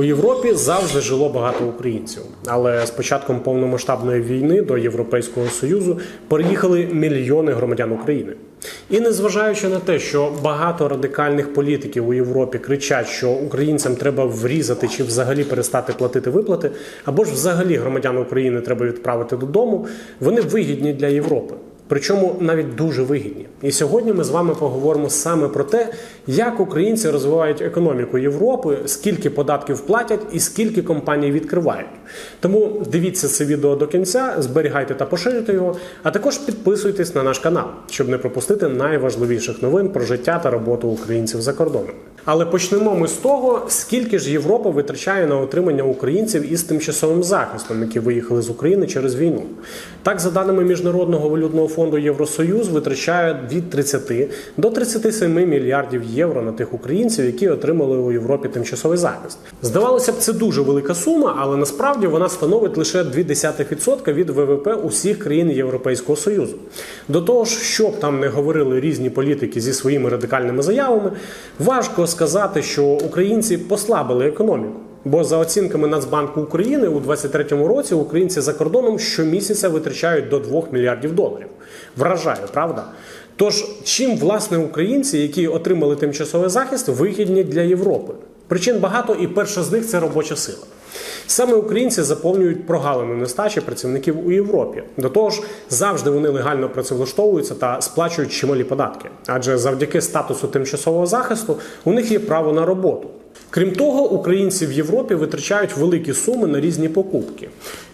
У Європі завжди жило багато українців, але з початком повномасштабної війни до Європейського союзу переїхали мільйони громадян України. І незважаючи на те, що багато радикальних політиків у Європі кричать, що українцям треба врізати чи взагалі перестати платити виплати, або ж взагалі громадян України треба відправити додому, вони вигідні для Європи. Причому навіть дуже вигідні. І сьогодні ми з вами поговоримо саме про те, як українці розвивають економіку Європи, скільки податків платять і скільки компаній відкривають. Тому дивіться це відео до кінця, зберігайте та поширюйте його, а також підписуйтесь на наш канал, щоб не пропустити найважливіших новин про життя та роботу українців за кордоном. Але почнемо ми з того, скільки ж Європа витрачає на отримання українців із тимчасовим захистом, які виїхали з України через війну. Так, за даними Міжнародного валютного фонду Євросоюз, витрачає від 30 до 37 мільярдів євро на тих українців, які отримали у Європі тимчасовий захист. Здавалося б, це дуже велика сума, але насправді вона становить лише 0,2% від ВВП усіх країн Європейського союзу. До того ж, що б там не говорили різні політики зі своїми радикальними заявами, важко сказати, що українці послабили економіку. Бо за оцінками Нацбанку України у 2023 році українці за кордоном щомісяця витрачають до 2 мільярдів доларів. Вражає, правда? Тож, чим власне українці, які отримали тимчасовий захист, вигідні для Європи? Причин багато, і перша з них це робоча сила. Саме українці заповнюють прогалини нестачі працівників у Європі. До того ж, завжди вони легально працевлаштовуються та сплачують чималі податки, адже завдяки статусу тимчасового захисту у них є право на роботу. Крім того, українці в Європі витрачають великі суми на різні покупки.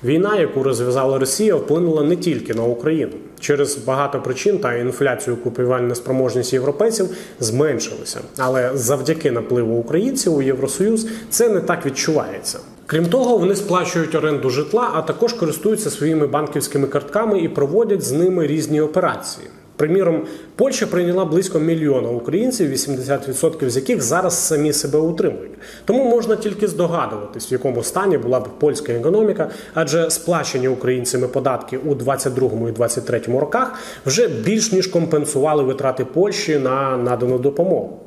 Війна, яку розв'язала Росія, вплинула не тільки на Україну. Через багато причин та інфляцію купівельна спроможність європейців зменшилася. Але завдяки напливу українців у Євросоюз це не так відчувається. Крім того, вони сплачують оренду житла, а також користуються своїми банківськими картками і проводять з ними різні операції. Приміром, Польща прийняла близько мільйона українців, 80% з яких зараз самі себе утримують. Тому можна тільки здогадуватись, в якому стані була б польська економіка, адже сплачені українцями податки у 22 і 23 роках вже більш ніж компенсували витрати Польщі на надану допомогу.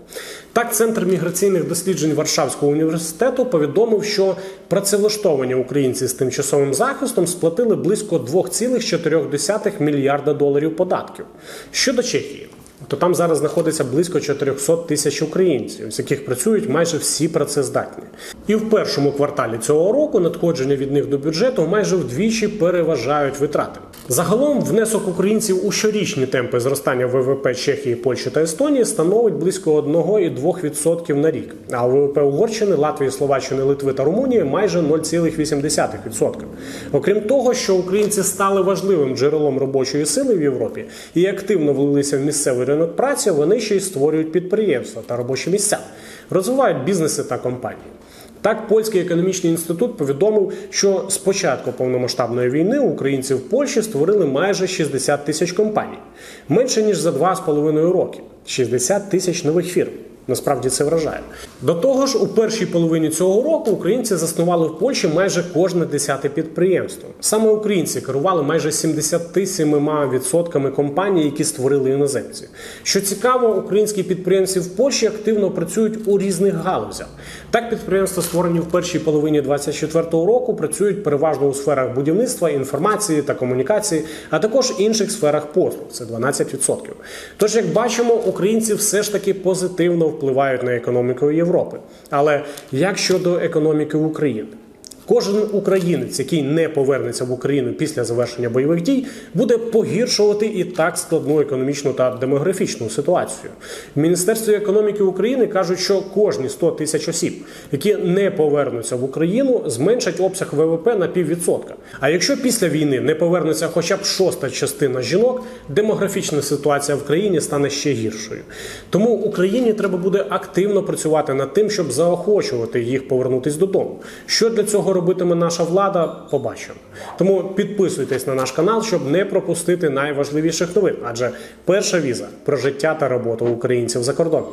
Так, центр міграційних досліджень Варшавського університету повідомив, що працевлаштовані українці з тимчасовим захистом сплатили близько 2,4 мільярда доларів податків. Щодо Чехії. То там зараз знаходиться близько 400 тисяч українців, з яких працюють майже всі працездатні. І в першому кварталі цього року надходження від них до бюджету майже вдвічі переважають витрати. Загалом внесок українців у щорічні темпи зростання ВВП Чехії, Польщі та Естонії становить близько 1,2% на рік. А ВВП Угорщини, Латвії, Словаччини, Литви та Румунії майже 0,8%. Окрім того, що українці стали важливим джерелом робочої сили в Європі і активно влилися в місцевий ринок праці, вони ще й створюють підприємства та робочі місця, розвивають бізнеси та компанії. Так, польський економічний інститут повідомив, що з початку повномасштабної війни українці в Польщі створили майже 60 тисяч компаній, менше ніж за 2,5 роки. 60 тисяч нових фірм. Насправді це вражає. До того ж, у першій половині цього року українці заснували в Польщі майже кожне десяте підприємство. Саме українці керували майже 77% компаній, які створили іноземці. Що цікаво, українські підприємці в Польщі активно працюють у різних галузях. Так, підприємства, створені в першій половині 2024 року, працюють переважно у сферах будівництва, інформації та комунікації, а також інших сферах послуг. Це 12%. Тож, як бачимо, українці все ж таки позитивно впливають на економіку Європи. Але як щодо економіки України? Кожен українець, який не повернеться в Україну після завершення бойових дій, буде погіршувати і так складну економічну та демографічну ситуацію. В Міністерстві економіки України кажуть, що кожні 100 тисяч осіб, які не повернуться в Україну, зменшать обсяг ВВП на піввідсотка. А якщо після війни не повернеться хоча б шоста частина жінок, демографічна ситуація в країні стане ще гіршою. Тому Україні треба буде активно працювати над тим, щоб заохочувати їх повернутись додому. Що для цього робитиме наша влада, побачимо. Тому підписуйтесь на наш канал, щоб не пропустити найважливіших новин. Адже перша віза про життя та роботу українців за кордоном.